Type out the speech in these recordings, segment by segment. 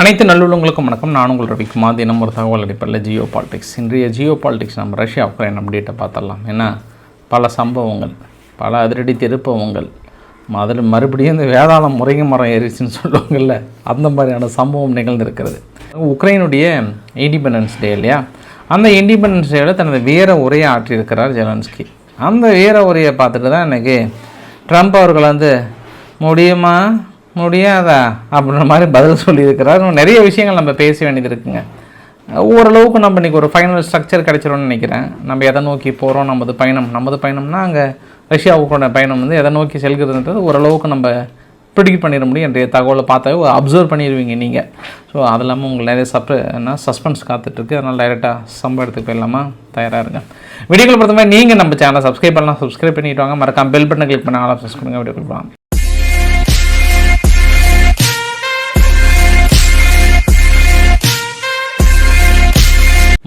அனைத்து நல்லுள்ளங்களுக்கும் வணக்கம். நான் உங்கள் ரவிக்குமார் தினம் ஒரு தகவல் அடிப்படையில் ஜியோ பாலிடிக்ஸ். இன்றைய ஜியோ பாலிடிக்ஸ் நம்ம ரஷ்யா உக்ரைன் அப்டேட்டை பார்த்துடலாம். ஏன்னா பல சம்பவங்கள் பல அதிரடி திருப்பவங்கள் அதில் மறுபடியும் இந்த வேதாளம் முறைங்க மரம் ஏறிச்சுன்னு சொல்லுவாங்கள்ல அந்த மாதிரியான சம்பவம் நிகழ்ந்திருக்கிறது. உக்ரைனுடைய இண்டிபெண்டன்ஸ் டே இல்லையா? அந்த இண்டிபெண்டன்ஸ் டேவில் தனது வீர உரையை ஆற்றியிருக்கிறார் ஜெலன்ஸ்கி. அந்த வீர உரையை பார்த்துட்டு தான் எனக்கு ட்ரம்ப் அவர்கள் வந்து முடியுமா? முடியாதா? அப்படின்ற மாதிரி பதில் சொல்லியிருக்கிறார். இன்னும் நிறைய விஷயங்கள் நம்ம பேச வேண்டியது இருக்குங்க. ஓரளவுக்கு நம்ம இன்றைக்கி ஒரு ஃபைனல் ஸ்ட்ரக்சர் கிடைச்சிரும்னு நினைக்கிறேன். நம்ம எதை நோக்கி போகிறோம் நமது பயணம். நமது பயணம்னா அங்கே ரஷ்யாவுக்கோட பயணம் வந்து எதை நோக்கி செல்கிறதுன்றது ஓரளவுக்கு நம்ம ப்ரிடிக் பண்ணிட முடியும். என்ற தகவலை பார்த்தாவே அப்சர்வ் பண்ணிடுவீங்க நீங்கள் ஸோ அது இல்லாமல் உங்களுக்கு நிறைய சப்ர என்ன சஸ்பென்ஸ் காத்துட்ருக்கு. அதனால் டைரெக்டாக சம்பவம் எடுத்துக்கு போயிடலாமா? தயாராக இருங்க. வீடியோக்கள் பொறுத்த மாதிரி நீங்கள் நம்ம சேனலை சப்ஸ்கிரைப் பண்ணலாம். சப்ஸ்கிரைப் பண்ணிட்டு வாங்க. மறக்காம பெல் பட்டனை கிளிக் பண்ண ஆளாக சப்ஸ்கிரைப் வீடியோ கொடுக்கலாம்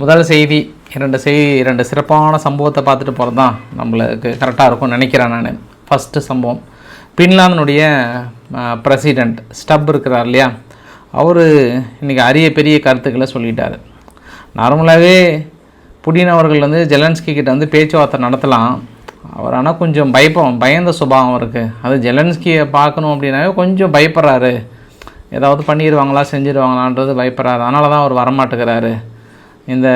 முதல் செய்தி இரண்டு செய்தி இரண்டு சிறப்பான சம்பவத்தை பார்த்துட்டு போகிறது தான் நம்மளுக்கு கரெக்டாக இருக்கும்னு நினைக்கிறேன் நான். ஃபஸ்ட்டு சம்பவம். பின்லாந்தினுடைய பிரசிடெண்ட் ஸ்டப் இருக்கிறார் இல்லையா? அவர் இன்றைக்கி அரிய பெரிய கருத்துக்களை சொல்லிட்டார். நார்மலாகவே புடின் அவர்கள் வந்து ஜெலன்ஸ்கி கிட்ட வந்து பேச்சுவார்த்தை நடத்தலாம். அவர் ஆனால் கொஞ்சம் பயப்பம் பயந்த சுபாவம் அவருக்கு. அது ஜெலன்ஸ்கியை பார்க்கணும் அப்படின்னாவே கொஞ்சம் பயப்படுறாரு. ஏதாவது பண்ணிடுவாங்களா செஞ்சிடுவாங்களான்றது பயப்படுறாரு. அதனால தான் அவர் வரமாட்டேங்கிறாரு. இந்த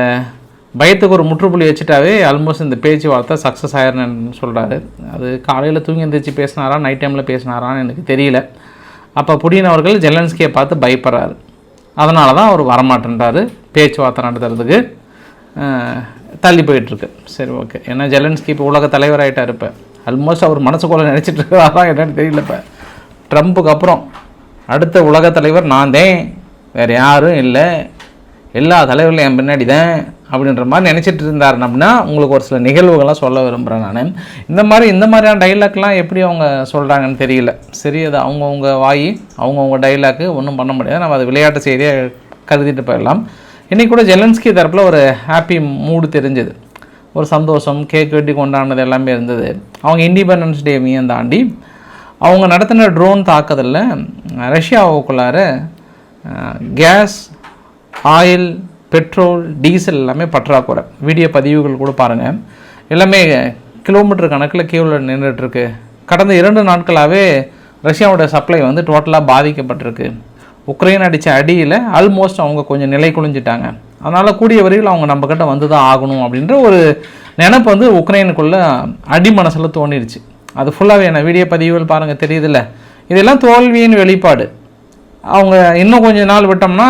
பயத்துக்கு ஒரு முற்றுப்புள்ளி வச்சுட்டாவே ஆல்மோஸ்ட் இந்த பேச்சுவார்த்தை சக்ஸஸ் ஆயிருன்னு சொல்கிறாரு அது காலையில் தூங்கி எந்திரிச்சு பேசினாரா நைட் டைமில் பேசினாரான்னு எனக்கு தெரியல. அப்போ புடின் அவர்கள் ஜெலன்ஸ்கியை பார்த்து பயப்படுறாரு. அதனால தான் அவர் வரமாட்டேன்றாரு பேச்சுவார்த்தை நடத்துறதுக்கு தள்ளி போயிட்டுருக்கு. சரி ஓகே ஏன்னா ஜெலன்ஸ்கி இப்போ உலக தலைவராகிட்டார் இப்போ. ஆல்மோஸ்ட் அவர் மனசுக்குள்ளே நினச்சிட்டு இருக்காரா என்னன்னு தெரியல இப்போ. ட்ரம்ப்புக்கு அப்புறம் அடுத்த உலக தலைவர் நான் தான். வேறு யாரும் இல்லை. எல்லா தலைவர்களும் என் பின்னாடி தான் அப்படின்ற மாதிரி நினச்சிட்டு இருந்தார். அப்படின்னா உங்களுக்கு ஒரு சில நிகழ்வுகள்லாம் சொல்ல விரும்புகிறேன் நான். இந்த மாதிரி இந்த மாதிரியான டைலாக்லாம் எப்படி அவங்க சொல்கிறாங்கன்னு தெரியல. சரி அது அவங்கவுங்க வாய் அவங்கவுங்க டைலாக்கு ஒன்றும் பண்ண முடியாது. நம்ம அது விளையாட்டு செய்தியாக கருதிட்டு போயிடலாம். இன்றைக்கி கூட ஜெலன்ஸ்கி தரப்பில் ஒரு ஹாப்பி மூடு தெரிஞ்சது. ஒரு சந்தோஷம் கேக் வெட்டி கொண்டாடினது எல்லாமே இருந்தது. அவங்க இண்டிபெண்டன்ஸ் டேவையும் தாண்டி அவங்க நடத்தின ட்ரோன் தாக்குதலில் ரஷ்யாவுக்குள்ளார கேஸ் ஆயில் பெட்ரோல் டீசல் எல்லாமே பற்றாக்குறை. வீடியோ பதிவுகள் கூட பாருங்கள் எல்லாமே கிலோமீட்டர் கணக்கில் கியூவில் நின்றுட்டுருக்கு. கடந்த இரண்டு நாட்களாகவே ரஷ்யாவோட சப்ளை வந்து டோட்டலாக பாதிக்கப்பட்டிருக்கு. உக்ரைன் அடித்த அடியில் ஆல்மோஸ்ட் அவங்க கொஞ்சம் நிலை குளிஞ்சிட்டாங்க அதனால் கூடிய வரையில் அவங்க நம்மக்கிட்ட வந்து தான் ஆகணும் அப்படின்ற ஒரு நினப்பு வந்து உக்ரைனுக்குள்ளே அடி மனசில் தோணிடுச்சு அது ஃபுல்லாகவே என்ன வீடியோ பதிவுகள் பாருங்கள் தெரியுதுல்ல? இதெல்லாம் தோல்வியின் வெளிப்பாடு. அவங்க இன்னும் கொஞ்ச நாள் விட்டோம்னா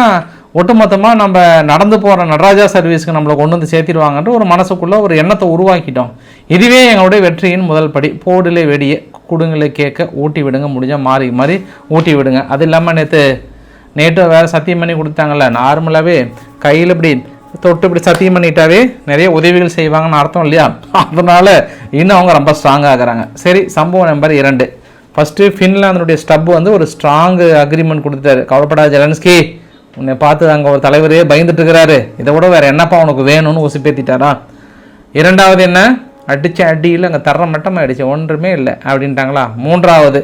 ஒட்டுமொத்தமாக நம்ம நடந்து போகிற நடராஜா சர்வீஸ்க்கு நம்மளை கொண்டு வந்து சேர்த்திடுவாங்கன்ற ஒரு மனசுக்குள்ளே ஒரு எண்ணத்தை உருவாக்கிட்டோம். இதுவே எங்களுடைய வெற்றியின் முதல் படி. போடிலே வெடியே குடுங்களை கேட்க ஊட்டி விடுங்க முடிஞ்சால் மாறி மாறி ஊட்டி விடுங்க. அது இல்லாமல் நேற்று நேற்று வேறு சத்தியம் பண்ணி கொடுத்தாங்கல்ல நார்மலாகவே கையில் இப்படி தொட்டு இப்படி சத்தியம் பண்ணிட்டாவே நிறைய உதவிகள் செய்வாங்கன்னு அர்த்தம் இல்லையா? அதனால் இன்னும் அவங்க ரொம்ப ஸ்ட்ராங்காக ஆகுறாங்க சரி சம்பவம் நம்பர் இரண்டு. ஃபஸ்ட்டு ஃபின்லாந்தினுடைய ஸ்டப் வந்து ஒரு ஸ்ட்ராங் அக்ரிமெண்ட் கொடுத்தாரு கவலைப்படாத ஜெலன்ஸ்கி. உன்னை பார்த்து அங்கே ஒரு தலைவரே பயந்துட்டு இருக்கிறாரு இதை விட வேறு என்னப்பா உனக்கு வேணும்னு உசுப்பேத்திட்டாரா? இரண்டாவது என்ன? அடித்த அடியில் அங்கே தர மட்டமாக அடிச்சு ஒன்றுமே இல்லை அப்படின்ட்டாங்களா? மூன்றாவது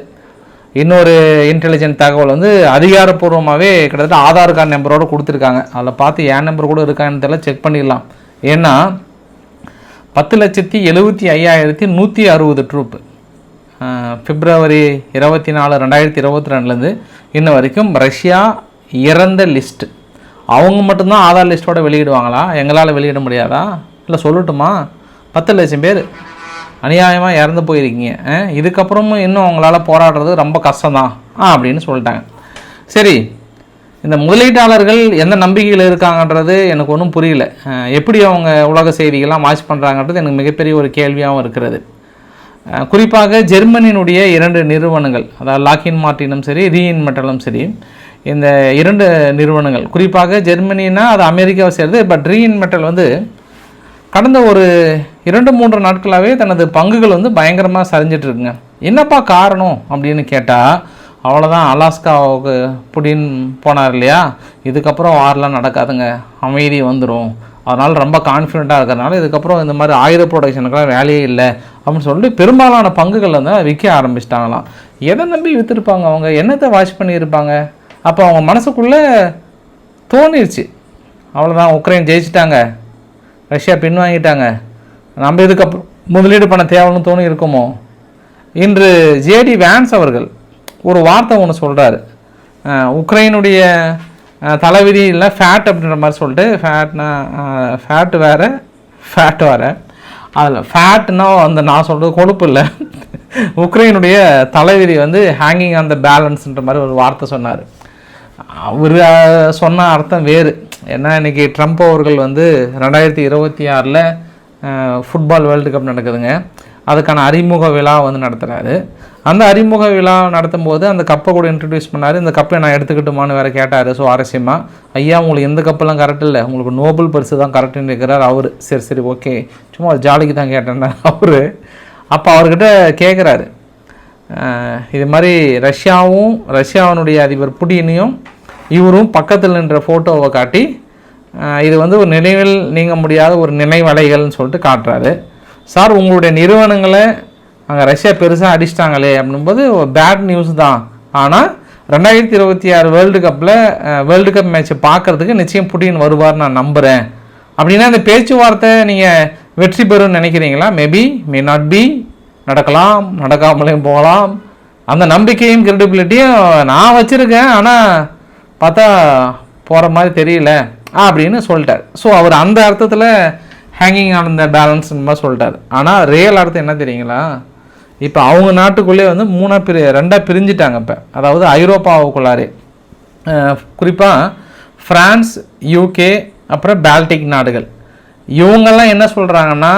இன்னொரு இன்டெலிஜென்ட் தகவல் வந்து அதிகாரப்பூர்வமாகவே கிட்டத்தட்ட ஆதார் கார்டு நம்பரோடு கொடுத்துருக்காங்க. அதில் பார்த்து என் நம்பர் கூட இருக்கான்னு தெரியல. செக் பண்ணிடலாம். ஏன்னா பத்து லட்சத்தி எழுபத்தி ஐயாயிரத்தி நூற்றி அறுபது ட்ரூப்பு பிப்ரவரி இருபத்தி நாலு ரெண்டாயிரத்தி இருபத்தி ரெண்டுலேருந்து இன்ன வரைக்கும் ரஷ்யா இறந்த லிஸ்ட்டு அவங்க மட்டும்தான் ஆதார் லிஸ்ட்டோட வெளியிடுவாங்களா? எங்களால் வெளியிட முடியாதா? இல்லை சொல்லட்டுமா? பத்து லட்சம் பேர். அநியாயமாக இறந்து போயிருக்கீங்க. இதுக்கப்புறமும் இன்னும் அவங்களால போராடுறது ரொம்ப கஷ்டம்தான். ஆ அப்படின்னு சொல்லிட்டாங்க. சரி இந்த முதலீட்டாளர்கள் எந்த நம்பிக்கையில் இருக்காங்கன்றது எனக்கு ஒன்றும் புரியல. எப்படி அவங்க உலக செய்திகள்லாம் வாட்ச் பண்ணுறாங்கன்றது எனக்கு மிகப்பெரிய ஒரு கேள்வியாகவும் இருக்கிறது. குறிப்பாக ஜெர்மனியினுடைய இரண்டு நிறுவனங்கள் அதாவது லாக்கின் மார்ட்டினும் சரி ரீஇன் மெட்டலும் சரி இந்த இரண்டு நிறுவனங்கள். குறிப்பாக ஜெர்மனினா அது அமெரிக்காவை சேர்ந்து பட் ரீஇன் மெட்டல் வந்து கடந்த ஒரு இரண்டு மூன்று நாட்களாகவே தனது பங்குகள் வந்து பயங்கரமாக சரிஞ்சிட்டு இருக்குங்க. என்னப்பா காரணம் அப்படின்னு கேட்டால் அவ்வளோதான் அலாஸ்காவுக்கு புடின் போனார் இல்லையா? இதுக்கப்புறம் வாரெலாம் நடக்காதுங்க. அமைதி வந்துடும் அதனால் ரொம்ப கான்ஃபிடெண்ட்டாக இருக்கிறதுனால இதுக்கப்புறம் இந்த மாதிரி ஆயுத ப்ரொடக்ஷனுக்கெல்லாம் வேலையே இல்லை அப்படின்னு சொல்லிட்டு பெரும்பாலான பங்குகள் வந்து விற்க ஆரம்பிச்சிட்டாங்களாம். எதை நம்பி விற்றுருப்பாங்க அவங்க? என்னத்தை வாட்ச் பண்ணியிருப்பாங்க? அப்போ அவங்க மனசுக்குள்ளே தோணிருச்சு. அவ்வளோதான் உக்ரைன் ஜெயிச்சிட்டாங்க. ரஷ்யா பின்வாங்கிட்டாங்க. நம்ம இதுக்கப்புறம் முதலீடு பண்ண தேவைன்னு தோணி இருக்குமோ இன்று ஜேடி வேன்ஸ் அவர்கள் ஒரு வார்த்தை ஒன்று சொல்கிறாரு உக்ரைனுடைய தலைவிதி இல்லை ஃபேட் அப்படின்ற மாதிரி சொல்லிட்டு ஃபேட்னா ஃபேட் வேறு ஃபேட் வேறு. அதில் ஃபேட்னா அந்த நான் சொல்கிறது கொழுப்பு இல்லை. உக்ரைனுடைய தலைவிதி வந்து ஹேங்கிங் ஆன் த பேலன்ஸ்ன்ற மாதிரி ஒரு வார்த்தை சொன்னார். அவர் சொன்ன அர்த்தம் வேறு. ஏன்னா இன்னைக்கு ட்ரம்ப் அவர்கள் வந்து ரெண்டாயிரத்தி இருபத்தி ஆறில் ஃபுட்பால் வேர்ல்டு கப் நடக்குதுங்க. அதுக்கான அறிமுக விழா வந்து நடத்துகிறாரு அந்த அறிமுக விழா நடத்தும் போது அந்த கப்பை கூட இன்ட்ரடியூஸ் பண்ணார். இந்த கப்பை நான் எடுத்துக்கிட்டுமான்னு வேறு கேட்டார் சுவாரஸ்யமாக ஐயா உங்களுக்கு எந்த கப்பெல்லாம் கரெக்ட் இல்லை. உங்களுக்கு நோபல் பரிசு தான் கரெக்டுன்னு இருக்கிறார் அவர். சரி சரி ஓகே சும்மா ஒரு ஜாலிக்கு தான் கேட்டேன்னா அவர். அப்போ அவர்கிட்ட கேட்குறாரு இது மாதிரி ரஷ்யாவும் ரஷ்யாவினுடைய அதிபர் புடினையும் இவரும் பக்கத்தில் நின்ற ஃபோட்டோவை காட்டி இது வந்து ஒரு நினைவில் நீங்க முடியாத ஒரு நினைவலைகள்னு சொல்லிட்டு காட்டுறாரு. சார் உங்களுடைய நிறுவனங்களை அங்கே ரஷ்யா பெருசாக அடிச்சிட்டாங்களே அப்படின்போது பேட் நியூஸ் தான். ஆனால் ரெண்டாயிரத்தி இருபத்தி ஆறு வேர்ல்டு கப்பில் வேர்ல்டு கப் மேட்ச்சை பார்க்கறதுக்கு நிச்சயம் புட்டின் வருவார் நான் நம்புகிறேன் அப்படின்னா இந்த பேச்சுவார்த்தை நீங்கள் வெற்றி பெறும்னு நினைக்கிறீங்களா? மேபி மே நாட் பி நடக்கலாம் நடக்காமலேயும் போகலாம். அந்த நம்பிக்கையும் கிரெடிபிலிட்டியும் நான் வச்சுருக்கேன். ஆனால் பார்த்தா போகிற மாதிரி தெரியல அப்படின்னு சொல்லிட்டார். ஸோ அவர் அந்த அர்த்தத்தில் ஹேங்கிங் ஆன் த பேலன்ஸ் மாதிரி சொல்லிட்டார். ஆனால் ரியல் அர்த்தம் என்ன தெரியுங்களா? இப்போ அவங்க நாட்டுக்குள்ளே வந்து மூணாக பிரி ரெண்டாக பிரிஞ்சிட்டாங்க இப்போ. அதாவது ஐரோப்பாவுக்குள்ளாரே. குறிப்பாக ஃப்ரான்ஸ் யூகே அப்புறம் பால்டிக் நாடுகள். இவங்கெல்லாம் என்ன சொல்கிறாங்கன்னா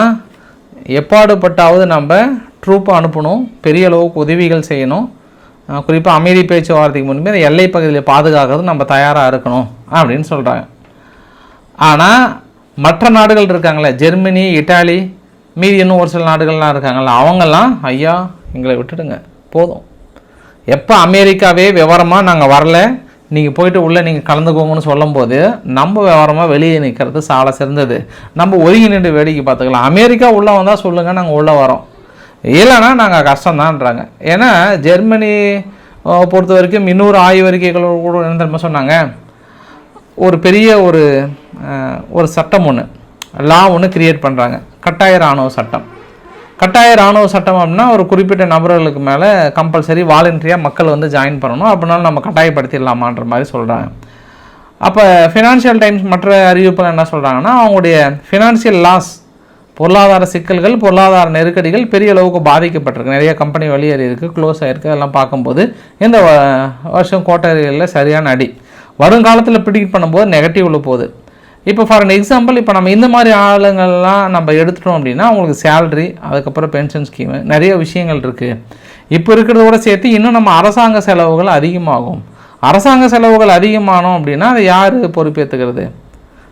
எப்பாடுபட்டாவது நம்ம ட்ரூப்பை அனுப்பணும். பெரிய அளவுக்கு உதவிகள் செய்யணும். குறிப்பாக அமைதி பேச்சுவார்த்தைக்கு முன்பே அந்த எல்லை பகுதியில் பாதுகாக்கிறது நம்ம தயாராக இருக்கணும் அப்படின்னு சொல்கிறாங்க ஆனால் மற்ற நாடுகள் இருக்காங்களே ஜெர்மனி இட்டாலி மீதி இன்னும் ஒரு சில நாடுகள்லாம் இருக்காங்கல்ல அவங்கெல்லாம் ஐயா எங்களை விட்டுடுங்க போதும். எப்போ அமெரிக்காவே விவரமாக நாங்கள் வரல நீங்கள் போயிட்டு உள்ளே நீங்கள் கலந்துக்கோங்கன்னு சொல்லும்போது நம்ம விவரமாக வெளியே நிற்கிறது சாலை சிறந்தது. நம்ம ஒதுங்கி நின்று வேடிக்கை பார்த்துக்கலாம். அமெரிக்கா உள்ளே வந்தால் சொல்லுங்கள் நாங்கள் உள்ளே வரோம். இல்லைன்னா நாங்கள் கஷ்டம்தான்றாங்க. ஏன்னா ஜெர்மனி பொறுத்த வரைக்கும் இன்னொரு ஆய்வறிக்கைகள் கூட என்ன தெரியுமா சொன்னாங்க? ஒரு பெரிய ஒரு ஒரு சட்டம் ஒன்று லா ஒன்று கிரியேட் பண்ணுறாங்க கட்டாய இராணுவ சட்டம். கட்டாய இராணுவ சட்டம் அப்படின்னா ஒரு குறிப்பிட்ட நபர்களுக்கு மேலே கம்பல்சரி வாலண்டரியாக மக்கள் வந்து ஜாயின் பண்ணணும். அப்படின்னாலும் நம்ம கட்டாயப்படுத்திடலாமான்ற மாதிரி சொல்கிறாங்க அப்போ ஃபினான்ஷியல் டைம்ஸ் மற்ற அறிவிப்பில் என்ன சொல்கிறாங்கன்னா அவங்களுடைய ஃபினான்ஷியல் லாஸ் பொருளாதார சிக்கல்கள் பொருளாதார நெருக்கடிகள் பெரிய அளவுக்கு பாதிக்கப்பட்டிருக்கு. நிறைய கம்பெனி வெளியேறி இருக்குது க்ளோஸ் ஆகிருக்கு அதெல்லாம் பார்க்கும்போது இந்த வ- வருஷம் கோட்டரிகளில் சரியான அடி. வருங்காலத்தில் ப்ரிடிக்ட் பண்ணும்போது நெகட்டிவ்ல போகுது. இப்போ ஃபார் அன் எக்ஸாம்பிள் இப்போ நம்ம இந்த மாதிரி ஆளுங்கள்லாம் நம்ம எடுத்துட்டோம் அப்படின்னா அவங்களுக்கு சேலரி அதுக்கப்புறம் பென்ஷன் ஸ்கீமு நிறைய விஷயங்கள் இருக்குது இப்போ இருக்கிறதோட சேர்த்து இன்னும் நம்ம அரசாங்க செலவுகள் அதிகமாகும். அரசாங்க செலவுகள் அதிகமானோம் அப்படின்னா அதை யார் பொறுப்பேற்றுக்கிறது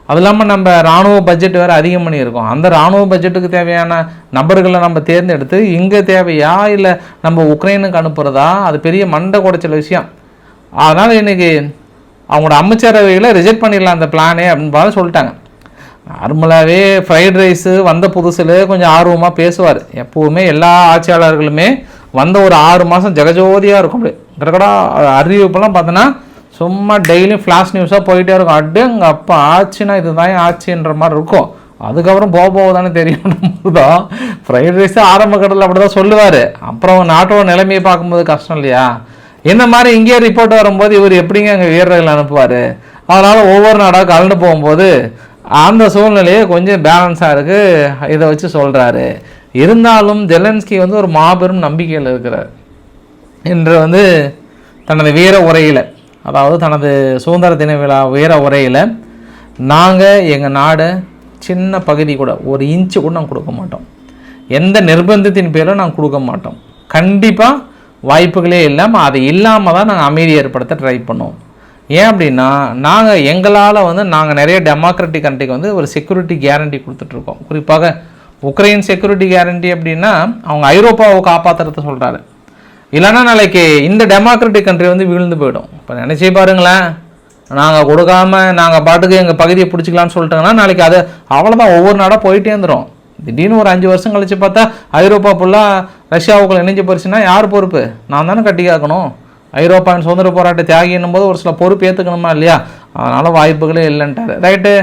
அது இல்லாமல் நம்ம இராணுவ பட்ஜெட் வேறு அதிகம் பண்ணியிருக்கோம். அந்த இராணுவ பட்ஜெட்டுக்கு தேவையான நபர்களை நம்ம தேர்ந்தெடுத்து இங்கே தேவையா இல்லை நம்ம உக்ரைனுக்கு அனுப்புகிறதா அது பெரிய மண்டை குடைச்சல் விஷயம். அதனால் இன்றைக்கி அவங்களோட அமைச்சரவைகளை ரிஜெக்ட் பண்ணிடலாம் அந்த பிளானே அப்படின்னு பார்த்து சொல்லிட்டாங்க. நார்மலாகவே ஃப்ரைட் ரைஸு வந்த புதுசில் கொஞ்சம் ஆர்வமாக பேசுவார். எப்போவுமே எல்லா ஆட்சியாளர்களுமே வந்த ஒரு ஆறு மாதம் ஜெகஜோதியாக இருக்கும் அப்படியே. கடகடா அறிவிப்பெல்லாம் பார்த்தோன்னா சும்மா டெய்லியும் ஃப்ளாஷ் நியூஸாக போயிட்டே இருக்கும். அட்டு எங்கள் அப்பா ஆச்சுன்னா இதுதான் ஆச்சுன்ற மாதிரி இருக்கும். அதுக்கப்புறம் போக போக தானே தெரியும் தான் ஃப்ரைட் ரைஸே ஆரம்ப கடலில் அப்படி தான் சொல்லுவார். அப்புறம் நாட்டோட நிலைமையை பார்க்கும்போது கஷ்டம் இல்லையா? இந்த மாதிரி இங்கேயே ரிப்போர்ட் வரும்போது இவர் எப்படிங்க அங்கே வீரர்கள் அனுப்புவார்? அதனால் ஒவ்வொரு நாடாக கலந்து போகும்போது அந்த சூழ்நிலையே கொஞ்சம் பேலன்ஸாக இருக்குது இதை வச்சு சொல்கிறாரு இருந்தாலும் ஜெலன்ஸ்கி வந்து ஒரு மாபெரும் நம்பிக்கையில் இருக்கிறார். என்று வந்து தனது வீர உரையில் அதாவது தனது சுதந்திர தின விழா உயர உரையில் நாங்கள் எங்கள் நாடு சின்ன பகுதி கூட ஒரு இன்ச்சு கூட நாங்கள் கொடுக்க மாட்டோம். எந்த நிர்பந்தத்தின் பேரும் நாங்கள் கொடுக்க மாட்டோம். கண்டிப்பாக வாய்ப்புகளே இல்லாமல் அது இல்லாமல் தான் நாங்கள் அமைதி ஏற்படுத்த ட்ரை பண்ணுவோம். ஏன் அப்படின்னா நாங்கள் எங்களால் வந்து நாங்கள் நிறைய டெமோக்ராட்டிக் கண்ட்ரிக்கு வந்து ஒரு செக்யூரிட்டி கேரண்டி கொடுத்துட்ருக்கோம் குறிப்பாக உக்ரைன் செக்யூரிட்டி கேரண்டி அப்படின்னா அவங்க ஐரோப்பாவை காப்பாற்றுறத சொல்கிறாரு இல்லைன்னா நாளைக்கு இந்த டெமோக்ராட்டிக் கண்ட்ரி வந்து வீழ்ந்து போயிடும். இப்போ நினச்சி பாருங்களேன். நாங்கள் கொடுக்காம நாங்கள் பாட்டுக்கு எங்கள் பகுதியை பிடிச்சிக்கலாம்னு சொல்லிட்டாங்கன்னா நாளைக்கு அது அவ்வளோதான் ஒவ்வொரு நாடாக போயிட்டே இருந்துடும் திடீர்னு ஒரு அஞ்சு வருஷம் கழிச்சு பார்த்தா ஐரோப்பா ஃபுல்லாக ரஷ்யாவுக்குள்ள இணைஞ்சு போச்சுன்னா யார் பொறுப்பு? நான் தானே கட்டி காக்கணும். ஐரோப்பாவின் சுதந்திர போராட்ட தியாகின்னும் போது ஒரு சில பொறுப்பு ஏற்றுக்கணுமா இல்லையா? அதனால் வாய்ப்புகளே இல்லைன்ட்டார். ரைட்டு.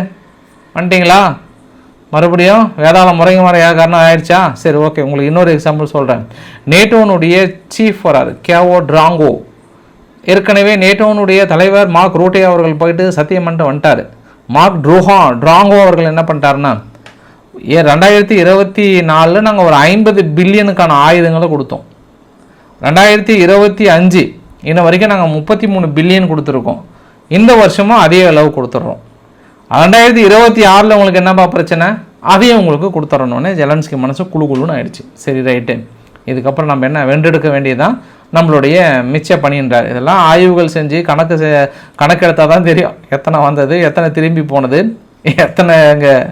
வந்துட்டிங்களா? மறுபடியும் வேதாளம் முறைங்க முறையா காரணம் ஆயிடுச்சா? சரி ஓகே உங்களுக்கு இன்னொரு எக்ஸாம்பிள் சொல்கிறேன் நேட்டோனுடைய சீஃப் வரார் கேவோ ட்ராங்கோ ஏற்கனவே நேட்டோனுடைய தலைவர் மார்க் ரூட்டே அவர்கள் போயிட்டு சத்தியம் பண்ணிட்டு வந்துட்டார். மார்க் ட்ரூஹா ட்ராங்கோ அவர்கள் என்ன பண்ணிட்டாருன்னா ஏ ரெண்டாயிரத்தி இருபத்தி நாலில் நாங்கள் ஒரு ஐம்பது பில்லியனுக்கான ஆயுதங்களை கொடுத்தோம். ரெண்டாயிரத்தி இருபத்தி அஞ்சு இன்ன வரைக்கும் நாங்கள் முப்பத்தி மூணு பில்லியன் கொடுத்துருக்கோம். இந்த வருஷமும் அதே அளவு கொடுத்துட்றோம் ரெண்டாயிரத்தி இருபத்தி ஆறில் உங்களுக்கு என்னப்பா பிரச்சனை? அதையும் உங்களுக்கு கொடுத்துறணுன்னே ஜெலன்ஸ்கி மனசு குழு குழுன்னு ஆயிடுச்சு. சரி ரைட்டு. இதுக்கப்புறம் நம்ம என்ன வென்றெடுக்க வேண்டியதுதான் நம்மளுடைய மிச்ச பணின்றார் இதெல்லாம் ஆய்வுகள் செஞ்சு கணக்கு செ- கணக்கெடுத்தால் தான் தெரியும். எத்தனை வந்தது எத்தனை திரும்பி போனது எத்தனை இங்கே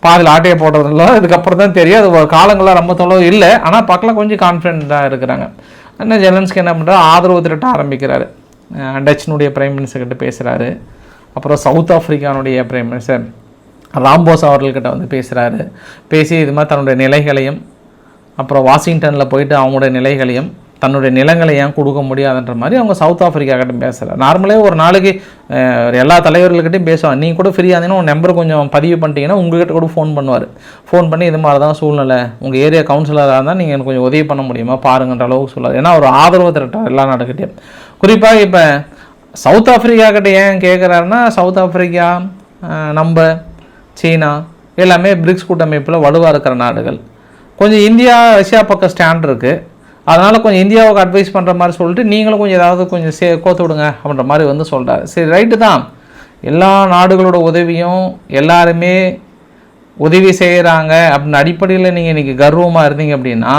பாதில் ஆட்டையை போடுறதுலாம் இதுக்கப்புறம் தான் தெரியும். அது காலங்களாக ரொம்ப தொலைவு இல்லை. ஆனால் பக்கம் கொஞ்சம் கான்ஃபிடென்ட்டாக இருக்கிறாங்க. என்ன ஜெலன்ஸ்கி என்ன பண்ணுறாரு ஆதரவு திரட்ட ஆரம்பிக்கிறாரு. டச்சினுடைய பிரைம் மினிஸ்டர்கிட்ட பேசுகிறாரு அப்புறம் சவுத் ஆஃப்ரிக்கானுடைய பிரைம் மினிஸ்டர் ராம்போஸ் அவர்கள்கிட்ட வந்து பேசுகிறாரு பேசி இது மாதிரி தன்னுடைய நிலைகளையும் அப்புறம் வாஷிங்டனில் போயிட்டு அவங்களுடைய நிலைகளையும் தன்னுடைய நிலங்களை ஏன் கொடுக்க முடியாதுன்ற மாதிரி அவங்க சவுத் ஆப்பிரிக்கா கிட்ட பேசுகிறார் நார்மலே ஒரு நாளைக்கு எல்லா தலைவர்கள்கிட்டையும் பேசுவாங்க. நீங்கள் கூட ஃப்ரீயாக இருந்தீங்கன்னா உங்கள் நம்பர் கொஞ்சம் பதிவு பண்ணிட்டீங்கன்னா உங்கள்கிட்ட கூட ஃபோன் பண்ணுவார். ஃபோன் பண்ணி இது மாதிரி தான் சூழ்நிலை. உங்கள் ஏரியா கவுன்சிலராக இருந்தால் நீங்கள் எனக்கு கொஞ்சம் உதவி பண்ண முடியுமா? பாருங்கன்ற அளவுக்கு சொல்லாது ஏன்னா ஒரு ஆதரவு திரட்டார் எல்லா நாடுகிட்டையும். குறிப்பாக இப்போ சவுத் ஆஃப்ரிக்கா கிட்ட ஏன் கேட்குறாருன்னா சவுத் ஆஃப்ரிக்கா நம்ம சீனா எல்லாமே பிரிக்ஸ் கூட்டமைப்பில் வலுவாக இருக்கிற நாடுகள். கொஞ்சம் இந்தியா ரஷ்யா பக்கம் ஸ்டாண்ட் இருக்குது அதனால் கொஞ்சம் இந்தியாவுக்கு அட்வைஸ் பண்ணுற மாதிரி சொல்லிட்டு நீங்களும் கொஞ்சம் ஏதாவது கொஞ்சம் சே கோத்து விடுங்க அப்படின்ற மாதிரி வந்து சொல்கிறார் சரி ரைட்டு தான். எல்லா நாடுகளோட உதவியும் எல்லாருமே உதவி செய்கிறாங்க அப்படின்னு அடிப்படையில் நீங்கள் இன்றைக்கி கர்வமாக இருந்தீங்க அப்படின்னா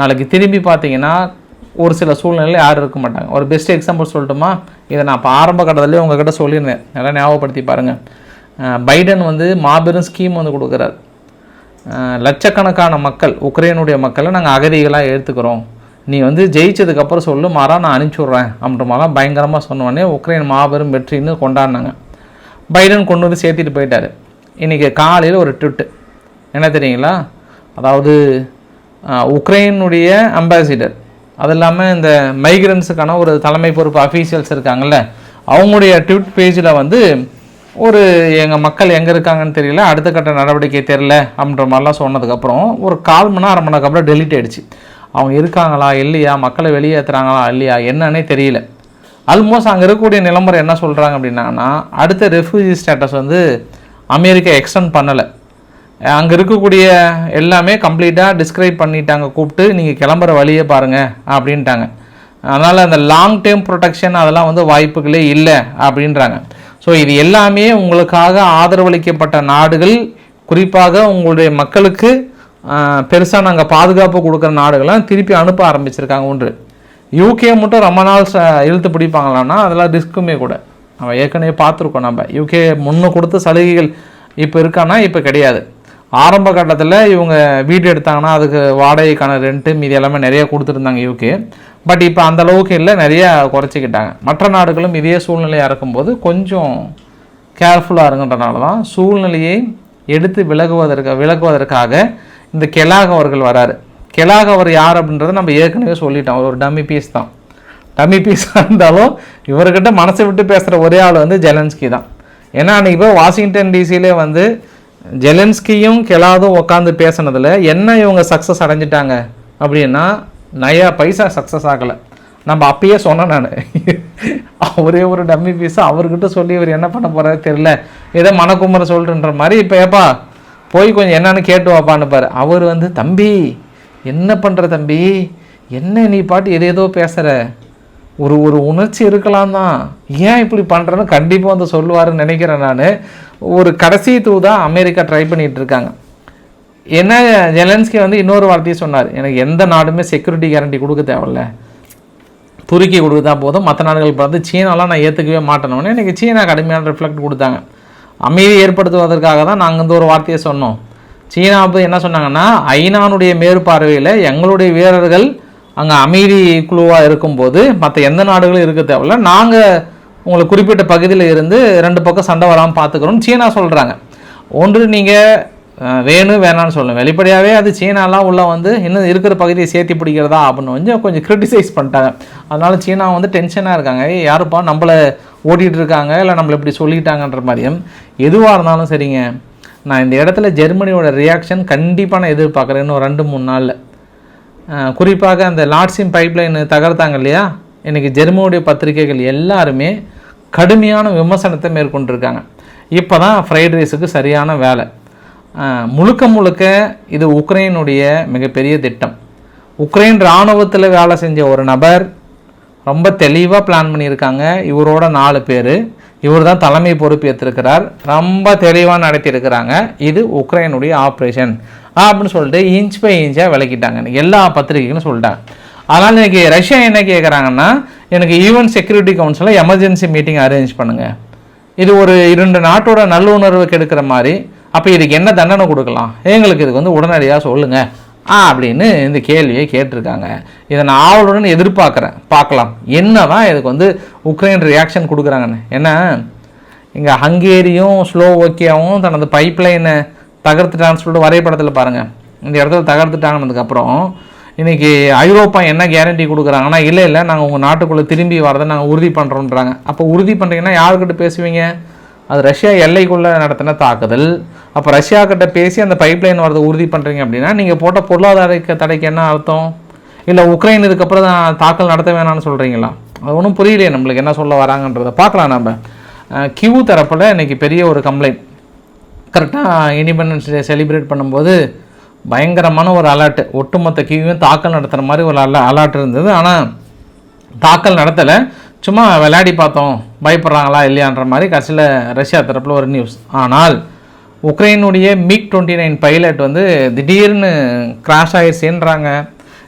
நாளைக்கு திரும்பி பார்த்தீங்கன்னா ஒரு சில சூழ்நிலையில் யாரும் இருக்க மாட்டாங்க. ஒரு பெஸ்ட் எக்ஸாம்பிள் சொல்லட்டுமா? இதை நான் இப்போ ஆரம்ப கட்டத்துலேயே உங்ககிட்ட சொல்லியிருந்தேன். நல்லா ஞாபகப்படுத்தி பாருங்கள் பைடன் வந்து மாபெரும் ஸ்கீம் வந்து கொடுக்குறாரு. லட்சக்கணக்கான மக்கள் உக்ரைனுடைய மக்களை நாங்கள் அகதிகளாக எடுத்துக்கிறோம் நீ வந்து ஜெயிச்சதுக்கப்புறம் சொல்லு மாறா நான் அனுப்பிச்சி விட்றேன் அப்படின்ற மாதிரிலாம் பயங்கரமாக சொன்னோடனே உக்ரைன் மாபெரும் வெற்றின்னு கொண்டாடினாங்க. பைடன் கொண்டு வந்து சேர்த்திட்டு போயிட்டாரு. இன்றைக்கி காலையில் ஒரு ட்விட்டு. என்ன தெரியுங்களா? அதாவது உக்ரைனுடைய அம்பாசிடர் அது இல்லாமல் இந்த மைக்ரன்ஸுக்கான ஒரு தலைமை பொறுப்பு அஃபீஷியல்ஸ் இருக்காங்கல்ல அவங்களுடைய ட்விட் பேஜில் வந்து ஒரு எங்கள் மக்கள் எங்கே இருக்காங்கன்னு தெரியல அடுத்த கட்ட நடவடிக்கை தெரில அப்படின்ற மாதிரிலாம் சொன்னதுக்கப்புறம் ஒரு கால் மணி நேரம் அரை மணி நேரம் அப்புறம் டெலிட் ஆயிடுச்சு. அவங்க இருக்காங்களா இல்லையா? மக்களை வெளியேற்றுறாங்களா இல்லையா? என்னன்னே தெரியல. ஆல்மோஸ்ட் அங்கே இருக்கக்கூடிய நிலம்பரம் என்ன சொல்கிறாங்க அப்படின்னா அடுத்த ரெஃப்யூஜி ஸ்டேட்டஸ் வந்து அமெரிக்கா எக்ஸ்டெண்ட் பண்ணலை. அங்கே இருக்கக்கூடிய எல்லாமே கம்ப்ளீட்டாக டிஸ்கிரைப் பண்ணிட்டாங்க கூப்பிட்டு நீங்கள் கிளம்புற வழியே பாருங்கள் அப்படின்ட்டாங்க. அதனால் அந்த லாங் டேர்ம் ப்ரொடெக்ஷன் அதெல்லாம் வந்து வாய்ப்புகளே இல்லை அப்படின்றாங்க. ஸோ இது எல்லாமே உங்களுக்காக ஆதரவளிக்கப்பட்ட நாடுகள். குறிப்பாக உங்களுடைய மக்களுக்கு பெருசாக நாங்கள் பாதுகாப்பு கொடுக்குற நாடுகள்லாம் திருப்பி அனுப்ப ஆரம்பிச்சிருக்காங்க ஒன்று. யூகே மட்டும் ரொம்ப நாள் ச- இழுத்து பிடிப்பாங்களான்னா அதெல்லாம் ரிஸ்க்குமே கூட. நம்ம ஏற்கனவே பார்த்துருக்கோம் நம்ம. யூகே முன்னு கொடுத்த சலுகைகள் இப்போ இருக்கான்னா இப்போ கிடையாது. ஆரம்ப கட்டத்தில் இவங்க வீடு எடுத்தாங்கன்னா அதுக்கு வாடகைக்கான ரெண்ட்டு மீதி எல்லாமே நிறைய கொடுத்துருந்தாங்க யூகே பட் இப்போ அந்த அளவுக்கு இல்லை நிறைய குறைச்சிக்கிட்டாங்க. மற்ற நாடுகளும் இதே சூழ்நிலையாக இருக்கும்போது கொஞ்சம் கேர்ஃபுல்லாக இருங்கன்றனால தான் சூழ்நிலையை எடுத்து விலகுவதற்கு விலகுவதற்காக இந்த கெலாக் அவர்கள் வராரு. கெலாக் அவர் யார் அப்படின்றத நம்ம ஏற்கனவே சொல்லிட்டோம். அவர் ஒரு டம்மி பீஸ் தான். டம்மி பீஸாக இருந்தாலும் இவர்கிட்ட மனசை விட்டு பேசுகிற ஒரே ஆள் வந்து ஜெலன்ஸ்கி தான். ஏன்னா அன்றைக்கி போய் வாஷிங்டன் டிசிலே வந்து ஜெலன்ஸ்கியும் கெலாதும் உட்காந்து பேசுனதில் என்ன இவங்க சக்ஸஸ் அடைஞ்சிட்டாங்க? அப்படின்னா நயா பைசா சக்ஸஸ் ஆகலை. நம்ம அப்பயே சொன்னேன் நான். அவரே ஒரு டம்மி பீஸ் அவர்கிட்ட சொல்லி இவர் என்ன பண்ண போகிறாரு தெரியல. ஏதோ மனக்குமர சொல்லிட்டுன்ற மாதிரி இப்போ ஏப்பா போய் கொஞ்சம் என்னன்னு கேட்டு வாப்பான்னு பாரு. அவர் வந்து தம்பி என்ன பண்ணுற தம்பி? என்ன நீ பாட்டு எது ஏதோ பேசுகிற ஒரு ஒரு உணர்ச்சி இருக்கலாம் தான். ஏன் இப்படி பண்ணுறேன்னு கண்டிப்பாக வந்து சொல்லுவாருன்னு நினைக்கிறேன் நான். ஒரு கடைசி தூ தான் அமெரிக்கா ட்ரை பண்ணிகிட்டு இருக்காங்க. என்ன ஜெலன்ஸ்கி வந்து இன்னொரு வார்த்தையை சொன்னார். எனக்கு எந்த நாடுமே செக்யூரிட்டி கேரண்டி கொடுக்க தேவையில்ல. துருக்கி கொடுத்தா போதும். மற்ற நாடுகள் பார்த்து சீனாலாம் நான் ஏற்றுக்கவே மாட்டேனோன்னு எனக்கு சீனா கடுமையான ரிஃப்ளெக்ட் கொடுத்தாங்க. அமைதி ஏற்படுத்துவதற்காக தான் நாங்கள் இந்த ஒரு வார்த்தையை சொன்னோம். சீனா போய் என்ன சொன்னாங்கன்னா ஐநானுடைய மேற்பார்வையில் எங்களுடைய வீரர்கள் அங்கே அமைதி குழுவாக இருக்கும்போது மற்ற எந்த நாடுகளும் இருக்க தேவையில்ல. நாங்கள் உங்களை குறிப்பிட்ட பகுதியில் இருந்து ரெண்டு பக்கம் சண்டை வராமல் பார்த்துக்கிறோம் சீனா சொல்கிறாங்க ஒன்று நீங்கள் வேணும் வேணாம்னு சொல்லணும் வெளிப்படையாகவே அது சீனாலாம் உள்ளே வந்து இன்னும் இருக்கிற பகுதியை சேர்த்தி பிடிக்கிறதா அப்படின்னு கொஞ்சம் கொஞ்சம் கிரிட்டிசைஸ் பண்ணிட்டாங்க. அதனால சீனா வந்து டென்ஷனாக இருக்காங்க. யாருப்பா நம்மளை ஓட்டிகிட்டு இருக்காங்க? இல்லை நம்மளை இப்படி சொல்லிட்டாங்கன்ற மாதிரியும். எதுவாக இருந்தாலும் சரிங்க. நான் இந்த இடத்துல ஜெர்மனியோட ரியாக்ஷன் கண்டிப்பாக நான் எதிர்பார்க்குறேன். இன்னும் ரெண்டு மூணு நாளில். குறிப்பாக அந்த லாட்ஸின் பைப்லைன் தகர்த்தாங்க இல்லையா? இன்றைக்கி ஜெர்மனியுடைய பத்திரிகைகள் எல்லாருமே கடுமையான விமர்சனத்தை மேற்கொண்டிருக்காங்க. இப்போ தான் ஃப்ரைட் ரைஸுக்கு சரியான வேலை. முழுக்க முழுக்க இது உக்ரைனுடைய மிகப்பெரிய திட்டம். உக்ரைன் இராணுவத்தில் வேலை செஞ்ச ஒரு நபர் ரொம்ப தெளிவாக பிளான் பண்ணியிருக்காங்க. இவரோட நாலு பேர். இவர் தான் தலைமை பொறுப்பேற்றிருக்கிறார். ரொம்ப தெளிவாக நடத்தியிருக்கிறாங்க. இது உக்ரைனுடைய ஆப்ரேஷன் அப்படின்னு சொல்லிட்டு இன்ச் பை இன்ச்சாக விளக்கிட்டாங்க. இன்னைக்கு எல்லா பத்திரிகைகளும் சொல்லிட்டாங்க. அதனால் இன்றைக்கி ரஷ்யா என்ன கேட்குறாங்கன்னா எனக்கு ஈவன் செக்யூரிட்டி கவுன்சிலில் எமர்ஜென்சி மீட்டிங் அரேஞ்ச் பண்ணுங்கள் இது ஒரு இரண்டு நாட்டோட நல்லுணர்வு கெடுக்கிற மாதிரி. அப்போ இதுக்கு என்ன தண்டனை கொடுக்கலாம்? எங்களுக்கு இதுக்கு வந்து உடனடியாக சொல்லுங்கள் ஆ அப்படின்னு இந்த கேள்வியை கேட்டிருக்காங்க. இதை நான் ஆவலுடன் எதிர்பார்க்குறேன். பார்க்கலாம். என்ன தான் இதுக்கு வந்து உக்ரைன் ரியாக்ஷன் கொடுக்குறாங்கன்னு. ஏன்னா இங்கே ஹங்கேரியும் ஸ்லோவோக்கியாவும் தனது பைப்லைனை தகர்த்துட்டான்னு சொல்லிட்டு வரைபடத்தில் பாருங்கள் இந்த இடத்துல தகர்த்துட்டாங்கனதுக்கப்புறம் இன்றைக்கி ஐரோப்பா என்ன கேரண்டி கொடுக்குறாங்கன்னா இல்லை இல்லை நாங்கள் உங்கள் நாட்டுக்குள்ளே திரும்பி வரதை நாங்கள் உறுதி பண்ணுறோன்றாங்க அப்போ உறுதி பண்ணுறீங்கன்னா யாருக்கிட்ட பேசுவீங்க? அது ரஷ்யா எல்லைக்குள்ளே நடத்தின தாக்குதல். அப்போ ரஷ்யா கிட்ட பேசி அந்த பைப்லைன் வரதை உறுதி பண்ணுறீங்க அப்படின்னா நீங்கள் போட்ட பொருளாதார தடைக்கு என்ன அர்த்தம்? இல்லை உக்ரைன் இதுக்கப்புறம் தான் தாக்கல் நடத்த வேணாம்னு சொல்கிறீங்களா அது ஒன்றும் புரியலையே நம்மளுக்கு என்ன சொல்ல வராங்கன்றதை. பார்க்கலாம் நம்ம கியூ தரப்பில் இன்றைக்கி பெரிய ஒரு கம்ப்ளைண்ட் கரெக்டாக இண்டிபெண்டன்ஸ் டே செலிப்ரேட் பண்ணும்போது பயங்கரமான ஒரு அலர்ட் ஒட்டுமொத்த கியூவையும் தாக்கல் நடத்துகிற மாதிரி ஒரு அல அலர்ட் இருந்தது. ஆனால் தாக்கல் நடத்தலை. சும்மா விளையாடி பார்த்தோம். பயப்படுறாங்களா இல்லையான்ற மாதிரி கடைசியில் ரஷ்யா தரப்பில் ஒரு நியூஸ் ஆனால் உக்ரைனுடைய மிக் டுவெண்ட்டி நைன் பைலட் வந்து திடீர்னு கிராஷ் ஆயிடுச்சுன்றாங்க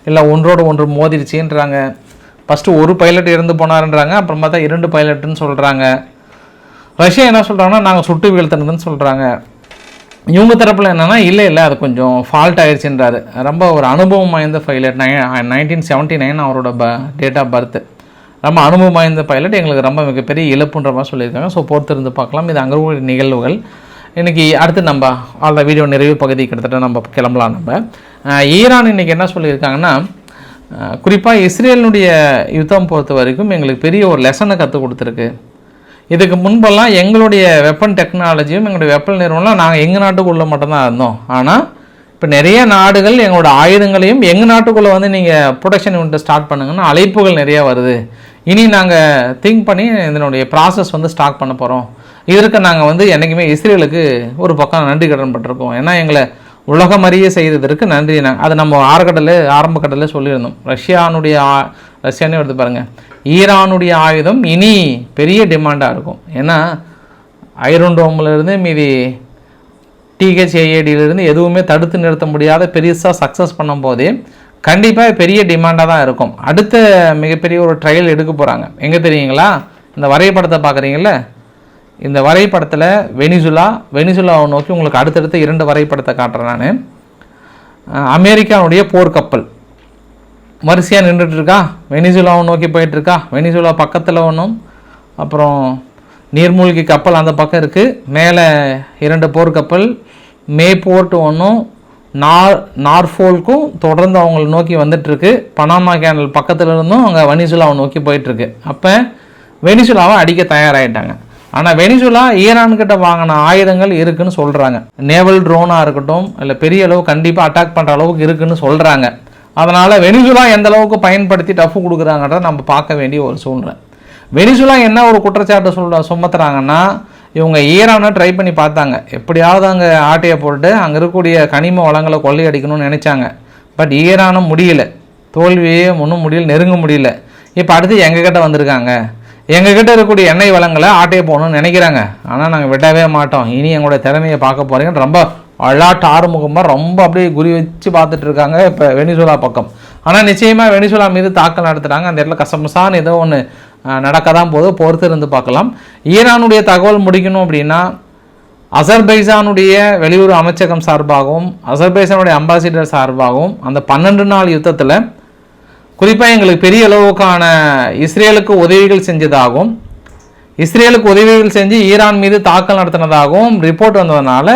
இல்லை ஒன்றோடு ஒன்று மோதிடுச்சுன்றாங்க ஃபஸ்ட்டு ஒரு பைலட் இறந்து போனாருன்றாங்க. அப்புறம் பார்த்தா இரண்டு பைலட்டுன்னு சொல்கிறாங்க ரஷ்யா என்ன சொல்கிறாங்கன்னா நாங்கள் சுட்டு வீழ்த்தினதுன்னு சொல்கிறாங்க இவங்க தரப்பில் என்னன்னா இல்லை இல்லை அது கொஞ்சம் ஃபால்ட் ஆயிடுச்சுன்றாரு ரொம்ப ஒரு அனுபவம் வாய்ந்த பைலட் நை நைன்டீன் செவன்ட்டி நைன் அவரோட ப டேட் ஆஃப் பர்த் ரொம்ப அனுபவம் வாய்ந்த பைலட் எங்களுக்கு ரொம்ப மிகப்பெரிய இழப்புன்ற மாதிரி சொல்லியிருக்காங்க. ஸோ பொறுத்திருந்து பார்க்கலாம். இது அங்கே உள்ள நிகழ்வுகள். இன்றைக்கி அடுத்து நம்ம ஆல்ரெடி வீடியோ நிறைவு பகுதி கிட்டத்தட்ட நம்ம கிளம்பலாம் நம்ம. ஈரான் இன்றைக்கி என்ன சொல்லியிருக்காங்கன்னா குறிப்பாக இஸ்ரேலினுடைய யுத்தம் பொறுத்த வரைக்கும் எங்களுக்கு பெரிய ஒரு லெசனை கற்றுக் கொடுத்துருக்கு. இதுக்கு முன்பெல்லாம் எங்களுடைய வெப்பன் டெக்னாலஜியும் எங்களுடைய வெப்பன் நிறுவனம் நாங்கள் எங்கள் நாட்டுக்குள்ளே மட்டும்தான் இருந்தோம். ஆனால் இப்போ நிறைய நாடுகள் எங்களோட ஆயுதங்களையும் எங்கள் நாட்டுக்குள்ளே வந்து நீங்கள் ப்ரொடக்ஷன் யூனிட் ஸ்டார்ட் பண்ணுங்கன்னா அழைப்புகள் நிறைய வருது. இனி நாங்கள் திங்க் பண்ணி இதனுடைய ப்ராசஸ் வந்து ஸ்டார்ட் பண்ண போகிறோம் இதற்கு நாங்கள் வந்து என்றைக்குமே இஸ்ரேலுக்கு ஒரு பக்கம் நன்றி கடன் பட்டிருக்கோம். ஏன்னா எங்களை உலகம் அறிய செய்ததற்கு நன்றி. நாங்கள் அது நம்ம ஆரக்கடல ஆரம்ப கடலில் சொல்லியிருந்தோம். ரஷ்யானுடைய ரஷ்யானே எடுத்து பாருங்கள் ஈரானுடைய ஆயுதம் இனி பெரிய டிமாண்டாக இருக்கும். ஏன்னா ஐரன் டோம்ல மீதி டிஹெச்ஏஏடியிலேருந்து எதுவுமே தடுத்து நிறுத்த முடியாத பெருசாக சக்ஸஸ் பண்ணும்போது கண்டிப்பாக பெரிய டிமாண்டாக தான் இருக்கும். அடுத்த மிகப்பெரிய ஒரு ட்ரையல் எடுக்க போகிறாங்க எங்கே தெரியுங்களா? இந்த வரைபடத்தை பார்க்குறீங்கள இந்த வரைபடத்தில் வெனிசுலா வெனிசுலாவை நோக்கி உங்களுக்கு அடுத்தடுத்த இரண்டு வரைபடத்தை காட்டுறேன் நான். அமெரிக்காவுடைய போர்க்கப்பல். வரிசையாக நின்றுட்டு இருக்கா வெனிசுலாவை நோக்கி போயிட்டுருக்கா? வெனிசுலா பக்கத்தில் ஒன்றும் அப்புறம் நீர்மூழ்கி கப்பல் அந்த பக்கம் இருக்குது மேலே இரண்டு போர்க்கப்பல் மே போர்ட் ஒன்றும் நார் நார்ஃபோல்க்கும் தொடர்ந்து அவங்கள நோக்கி வந்துட்டுருக்கு. பனாமா கேனல் பக்கத்தில் இருந்தும் அங்கே வெனிசுலாவை நோக்கி போயிட்டுருக்கு. அப்போ வெனிசுலாவை அடிக்க தயாராகிட்டாங்க ஆனால் வெனிசுலா ஈரான்கிட்ட வாங்கின ஆயுதங்கள் இருக்குதுன்னு சொல்கிறாங்க நேவல் ட்ரோனாக இருக்கட்டும் இல்லை பெரிய அளவு கண்டிப்பாக அட்டாக் பண்ணுற அளவுக்கு இருக்குன்னு சொல்கிறாங்க அதனால் வெனிசுலா எந்த அளவுக்கு பயன்படுத்தி டஃப் கொடுக்குறாங்கன்றத நம்ம பார்க்க வேண்டிய ஒரு சூழ்நிலை. வெனிசுலா என்ன ஒரு குற்றச்சாட்டு சொல்ல சுமத்துறாங்கன்னா இவங்க ஈரானை ட்ரை பண்ணி பார்த்தாங்க. எப்படியாவது அங்கே ஆட்டையை போட்டு அங்கே இருக்கக்கூடிய கனிம வளங்களை கொள்ளையடிக்கணும்னு நினச்சாங்க. பட் ஈரானும் முடியல. தோல்வியே ஒன்றும் முடியல நெருங்க முடியல. இப்போ அடுத்து எங்ககிட்ட வந்திருக்காங்க. எங்ககிட்ட இருக்கக்கூடிய எண்ணெய் வளங்களை ஆட்டையை போகணும்னு நினைக்கிறாங்க. ஆனால் நாங்கள் விடவே மாட்டோம். இனி எங்களுடைய திறமையை பார்க்க போகிறீங்கன்னு ரொம்ப அழாட்டு ஆறுமுகமாக ரொம்ப அப்படியே குறி வச்சு பார்த்துட்டு இருக்காங்க இப்போ வெனிசுலா பக்கம். ஆனால் நிச்சயமாக வெனிசுலா மீது தாக்கல் நடத்துகிறாங்க அந்த இடத்துல கசமசான்னு ஏதோ ஒன்று நடக்க தான் போது பொறுத்து இருந்து பார்க்கலாம். ஈரானுடைய தகவல் முடிக்கணும் அப்படின்னா அசர்பைசானுடைய வெளியுறவு அமைச்சகம் சார்பாகவும் அசர்பைசானுடைய அம்பாசிடர் சார்பாகவும் அந்த பன்னெண்டு நாள் யுத்தத்தில் குறிப்பாக எங்களுக்கு பெரிய அளவுக்கான இஸ்ரேலுக்கு உதவிகள் செஞ்சதாகவும் இஸ்ரேலுக்கு உதவிகள் செஞ்சு ஈரான் மீது தாக்கல் நடத்தினதாகவும் ரிப்போர்ட் வந்ததுனால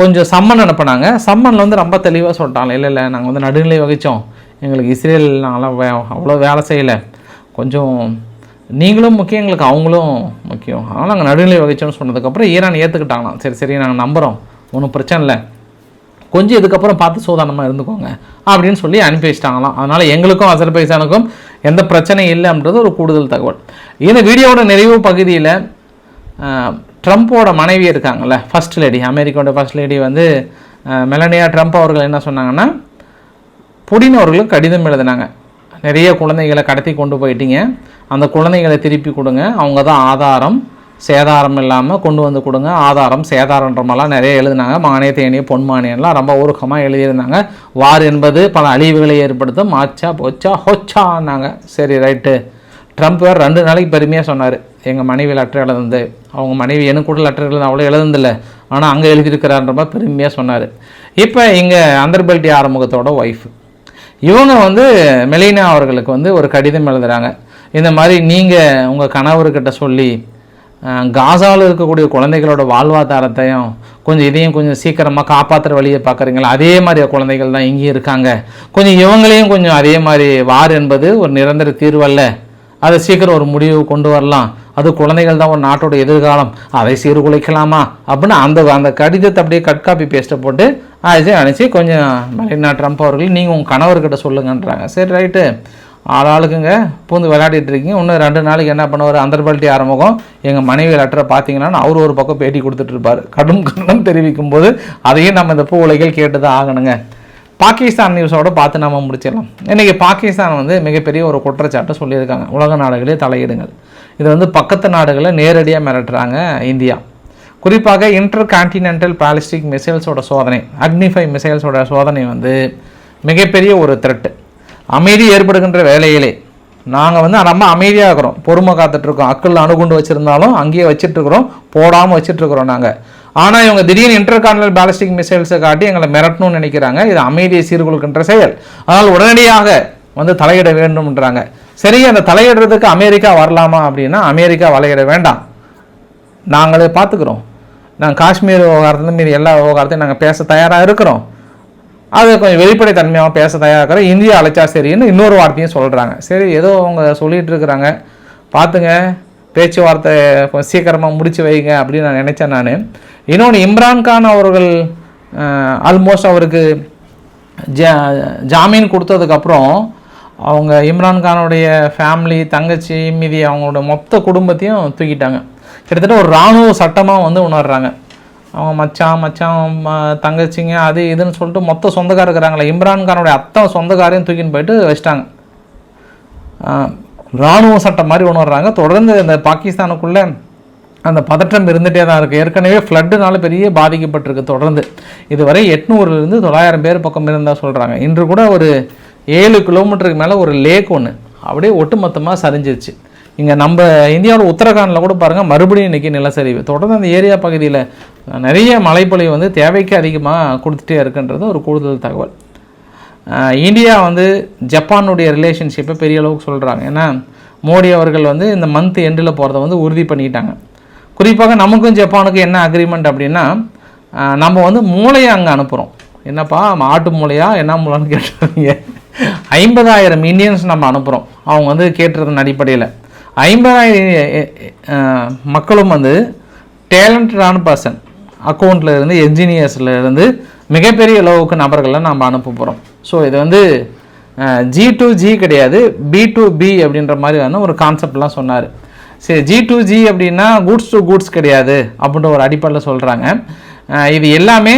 கொஞ்சம் சம்மன் அனுப்புனாங்க. சம்மனில் வந்து ரொம்ப தெளிவாக சொல்லிட்டாங்க. இல்லை இல்லை நாங்கள் வந்து நடுநிலை வகித்தோம் எங்களுக்கு இஸ்ரேல் நாங்களாம் வே அவ்வளோ வேலை செய்யலை. கொஞ்சம் நீங்களும் முக்கியம் எங்களுக்கு அவங்களும் முக்கியம். அதனால் நாங்கள் நடுநிலை வகிச்சோம்னு சொன்னதுக்கப்புறம் ஈரான் ஏற்றுக்கிட்டாங்களாம் சரி சரி நாங்கள் நம்புகிறோம் ஒன்றும் பிரச்சனை இல்லை. கொஞ்சம் இதுக்கப்புறம் பார்த்து சூதானமாக இருந்துக்கோங்க. அப்படின்னு சொல்லி அனுப்பி வச்சிட்டாங்களாம். அதனால் எங்களுக்கும் அசர்பைசானுக்கும் எந்த பிரச்சனையும் இல்லைன்றது ஒரு கூடுதல் தகவல். இந்த வீடியோவோட நிறைவு பகுதியில் ட்ரம்ப்போட மனைவி இருக்காங்கல்ல ஃபர்ஸ்ட் லேடி அமெரிக்காவோட ஃபர்ஸ்ட் லேடி வந்து மெலனியா ட்ரம்ப் அவர்கள் என்ன சொன்னாங்கன்னா புடின் அவர்களுக்கு கடிதம் எழுதினாங்க. நிறைய குழந்தைகளை கடத்தி கொண்டு போயிட்டீங்க. அந்த குழந்தைகளை திருப்பி கொடுங்க. அவங்க தான் ஆதாரம். சேதாரம் இல்லாமல் கொண்டு வந்து கொடுங்க. ஆதாரம் சேதாரன்ற மாதிரிலாம் நிறைய எழுதினாங்க. மானிய தேனிய பொன்மானியம்லாம் ரொம்ப ஊருக்கமாக எழுதியிருந்தாங்க. வார் என்பது பல அழிவுகளை ஏற்படுத்தும். மாச்சா போச்சா ஹொச்சான்னாங்க. சரி ரைட்டு. ட்ரம்ப் வேறு ரெண்டு நாளைக்கு பெருமையாக சொன்னார். எங்கள் மனைவி லெட்டர் எழுதுந்து அவங்க மனைவி எனக்கு கூட லெட்டர் எழுது அவ்வளோ எழுதுந்தில்ல ஆனால் அங்கே எழுதியிருக்கிறான்ற மாதிரி பெருமையாக சொன்னார். இப்போ இங்கே அந்தர்பல்டி ஆறுமுகத்தோட ஒய்ஃப் இவங்க வந்து மெலினா அவர்களுக்கு வந்து ஒரு கடிதம் எழுதுகிறாங்க இந்த மாதிரி நீங்கள் உங்கள் கணவர்கிட்ட சொல்லி காசாவில் இருக்கக்கூடிய குழந்தைகளோட வாழ்வாதாரத்தையும் கொஞ்சம் இதையும் கொஞ்சம் சீக்கிரமாக காப்பாற்றுற வழியை பார்க்குறீங்களா? அதே மாதிரி குழந்தைகள் தான் இங்கேயும் இருக்காங்க. கொஞ்சம் இவங்களையும் கொஞ்சம் அதே மாதிரி வார் என்பது ஒரு நிரந்தர தீர்வல்ல அதை சீக்கிரம் ஒரு முடிவு கொண்டு வரலாம். அது குழந்தைகள் தான் ஒரு நாட்டோட எதிர்காலம். அதை சீர்குலைக்கலாமா? அப்படின்னு அந்த அந்த கடிதத்தை அப்படியே கட் காப்பி பேஸ்ட்டை போட்டு ஆச்சு அனுப்பிச்சு கொஞ்சம் மெலினா ட்ரம்ப் அவர்கள் நீங்கள் உங்கள் கணவர்கிட்ட சொல்லுங்கன்றாங்க. சரி ரைட்டு. ஆள் ஆளுக்குங்க பூந்து விளையாடிட்டு இருக்கீங்க. இன்னும் ரெண்டு நாளைக்கு என்ன பண்ணுவார்? அந்தர்பல்ட்டி ஆரம்பம் எங்கள் மனைவி லெட்டரை பார்த்தீங்கன்னா அவர் ஒரு பக்கம் பேட்டி கொடுத்துட்டு இருப்பார். கடும் கண்டனம் தெரிவிக்கும் போது அதையும் நம்ம இந்த பூ உலைகள் கேட்டு தான் ஆகணுங்க. பாகிஸ்தான் நியூஸோட பார்த்து நம்ம முடிச்சிடலாம். இன்றைக்கி பாகிஸ்தான் வந்து மிகப்பெரிய ஒரு குற்றச்சாட்டை சொல்லியிருக்காங்க. உலக நாடுகளே தலையிடுங்கள். இது வந்து பக்கத்து நாடுகளை நேரடியாக மிரட்டுறாங்க இந்தியா. குறிப்பாக இன்டர் கான்டினென்டல் பாலிஸ்டிக் மிசைல்ஸோட சோதனை அக்னிஃபை மிசைல்ஸோட சோதனை வந்து மிகப்பெரிய ஒரு த்ரெட்டு அமைதி ஏற்படுகின்ற வேலையிலே நாங்கள் வந்து ரொம்ப அமைதியாக இருக்கிறோம். பொறுமை காத்துட்ருக்கோம் அக்கள் அணுகுண்டு வச்சுருந்தாலும் அங்கேயே வச்சிட்ருக்குறோம் போடாமல் வச்சிட்ருக்குறோம் நாங்கள் ஆனால் இவங்க திடீர்னு இன்டர்கானல் பாலிஸ்டிக் மிசைல்ஸை காட்டி எங்களை மிரட்டணும்னு நினைக்கிறாங்க. இது அமைதியை சீர்குலைக்கின்ற செயல். ஆனால் உடனடியாக வந்து தலையிட வேண்டும்ன்றாங்க. சரி அந்த தலையிடுறதுக்கு அமெரிக்கா வரலாமா அப்படின்னா அமெரிக்கா வலையிட வேண்டாம். நாங்களே பார்த்துக்குறோம். நாங்கள் காஷ்மீர் விவகாரத்துல மீறி எல்லா விவகாரத்தையும் நாங்கள் பேச தயாராக இருக்கிறோம். அது கொஞ்சம் வெளிப்படை தன்மையாக பேச தயாராக இருக்கிறோம். இந்தியா அழைச்சா சரின்னு இன்னொரு வார்த்தையும் சொல்கிறாங்க சரி ஏதோ அவங்க சொல்லிகிட்டு இருக்கிறாங்க. பார்த்துங்க. பேச்சுவார்த்தை கொஞ்சம் சீக்கிரமாக முடித்து வைங்க அப்படின்னு நான் நினச்சேன் நான். இன்னொன்று இம்ரான்கான் அவர்கள் ஆல்மோஸ்ட் அவருக்கு ஜா ஜாமீன் கொடுத்ததுக்கப்புறம் அவங்க இம்ரான்கானுடைய ஃபேமிலி தங்கச்சி மீதி அவங்களோட மொத்த குடும்பத்தையும் தூக்கிட்டாங்க. கிட்டத்தட்ட ஒரு இராணுவ சட்டமாக வந்து உணர்றாங்க. அவங்க மச்சான் மச்சான் தங்கச்சிங்க அது இதுன்னு சொல்லிட்டு மொத்த சொந்தக்காரர் இருக்கிறாங்களே. இம்ரான்கானுடைய அத்தனை சொந்தக்காரையும் தூக்கின்னு போயிட்டு வச்சிட்டாங்க. இராணுவ சட்டம் மாதிரி ஒன்று வர்றாங்க. தொடர்ந்து இந்த பாகிஸ்தானுக்குள்ளே அந்த பதற்றம் இருந்துகிட்டே தான் இருக்குது ஏற்கனவே ஃப்ளட்டுனால பெரிய பாதிக்கப்பட்டிருக்கு தொடர்ந்து. இதுவரை எட்நூறுலேருந்து தொள்ளாயிரம் பேர் பக்கம் இருந்தால் சொல்கிறாங்க இன்று கூட ஒரு ஏழு கிலோமீட்டருக்கு மேலே ஒரு லேக் ஒன்று அப்படியே ஒட்டுமொத்தமாக சரிஞ்சிருச்சு. இங்கே நம்ம இந்தியாவில் உத்தரகாண்டில் கூட பாருங்கள் மறுபடியும் இன்றைக்கி நிலச்சரிவு. தொடர்ந்து அந்த ஏரியா பகுதியில் நிறைய மழைப்பொழிவு வந்து தேவைக்கு அதிகமாக கொடுத்துட்டே இருக்குன்றது ஒரு கூடுதல் தகவல். இந்தியா வந்து ஜப்பானுடைய ரிலேஷன்ஷிப்பை பெரிய அளவுக்கு சொல்கிறாங்க ஏன்னா மோடி அவர்கள் வந்து இந்த மந்த் எண்டில் போகிறத வந்து உறுதி பண்ணிட்டாங்க. குறிப்பாக நமக்கும் ஜப்பானுக்கும் என்ன அக்ரிமெண்ட் அப்படின்னா நம்ம வந்து மூளையை அங்கே அனுப்புகிறோம் என்னப்பா ஆட்டு மூளையா என்ன மூளைன்னு கேட்டுருவீங்க ஐம்பதாயிரம் இந்தியன்ஸ் நம்ம அனுப்புகிறோம் அவங்க வந்து கேட்டுறதன் அடிப்படையில். ஐம்பதாயிரம் மக்களும் வந்து டேலண்டடான பர்சன் அக்கௌண்ட்டில் இருந்து என்ஜினியர்ஸில் இருந்து மிகப்பெரிய அளவுக்கு நபர்களை நம்ம அனுப்ப போகிறோம் ஸோ இது வந்து ஜி டு ஜி கிடையாது. பி டு பி அப்படின்ற மாதிரி வந்து ஒரு கான்செப்ட்லாம் சொன்னார். சரி ஜி டு ஜி அப்படின்னா கூட்ஸ் டு கூட்ஸ் கிடையாது அப்படின்ற ஒரு அடிப்படையில் சொல்கிறாங்க இது எல்லாமே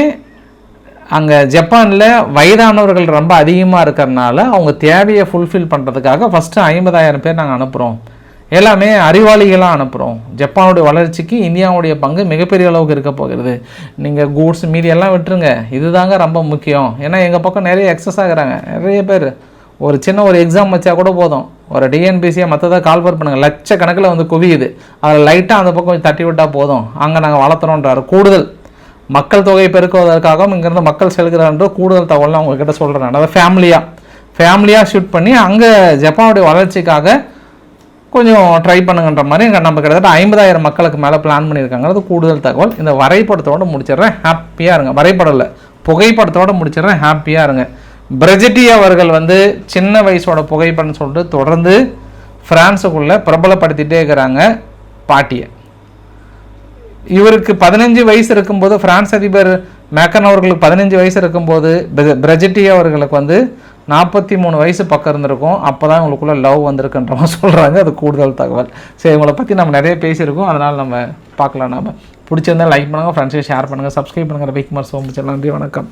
அங்கே ஜப்பானில் வயதானவர்கள் ரொம்ப அதிகமாக இருக்கிறனால அவங்க தேவையை ஃபுல்ஃபில் பண்ணுறதுக்காக ஃபஸ்ட்டு ஐம்பதாயிரம் பேர் நாங்கள் அனுப்புகிறோம் எல்லாமே அறிவாளிகளாக அனுப்புகிறோம் ஜப்பானுடைய வளர்ச்சிக்கு இந்தியாவுடைய பங்கு மிகப்பெரிய அளவுக்கு இருக்க போகிறது. நீங்கள் கூட்ஸ் மீதி எல்லாம் விட்டுருங்க. இதுதாங்க ரொம்ப முக்கியம். ஏன்னா எங்கள் பக்கம் நிறைய எக்ஸஸ் ஆகுறாங்க. நிறைய பேர். ஒரு சின்ன ஒரு எக்ஸாம் வச்சா கூட போதும். ஒரு டிஎன்பிசியை மற்றதை கால்பர் பண்ணுங்கள் லட்சக்கணக்கில் வந்து குவியுது. அதில் லைட்டாக அந்த பக்கம் கொஞ்சம் தட்டி விட்டால் போதும். அங்கே நாங்கள் வளர்த்துறோன்றாரு. கூடுதல். மக்கள் தொகை பெருக்குவதற்காகவும் இங்கேருந்து மக்கள் செலுகிறான்ற கூடுதல் தகவல் உங்ககிட்ட சொல்கிறேன் அதாவது ஃபேமிலியாக ஃபேமிலியாக ஷூட் பண்ணி அங்கே ஜப்பானுடைய வளர்ச்சிக்காக கொஞ்சம் ட்ரை பண்ணுங்கன்ற மாதிரி நம்ம கிட்டத்தட்ட ஐம்பதாயிரம் மக்களுக்கு மேலே பிளான் பண்ணியிருக்காங்கிறது கூடுதல் தகவல். இந்த வரைபடத்தோடு முடிச்சிடுறேன். ஹாப்பியாக இருங்க. வரைபடம் இல்லை புகைப்படத்தோடு முடிச்சிடுறேன். ஹாப்பியாக இருங்க. பிரஜிட்டி அவர்கள் வந்து சின்ன வயசோட புகைப்படம்னு சொல்லிட்டு தொடர்ந்து ஃப்ரான்ஸுக்குள்ளே பிரபலப்படுத்திகிட்டே இருக்கிறாங்க பாட்டியை. இவருக்கு பதினஞ்சு வயசு இருக்கும்போது ஃப்ரான்ஸ் அதிபர் மேக்கன் அவர்களுக்கு பதினஞ்சு வயசு இருக்கும்போது பிரஜிட்டி அவர்களுக்கு வந்து நாற்பத்தி மூணு வயசு பக்கம் இருந்திருக்கும். அப்போ தான் இவங்களுக்குள்ள லவ் வந்திருக்குன்ற மாதிரி சொல்கிறாங்க அது கூடுதல் தகவல். சரி இவங்களை பற்றி நம்ம நிறைய பேசியிருக்கோம். அதனால் நம்ம பார்க்கலாம். நம்ம பிடிச்சிருந்தா லைக் பண்ணுங்கள் ஃப்ரெண்ட்ஸை ஷேர் பண்ணுங்கள் சப்ஸ்கிரைப் பண்ணுங்கள் ரவிக்குமார் சோமுச்சல் நன்றி வணக்கம்.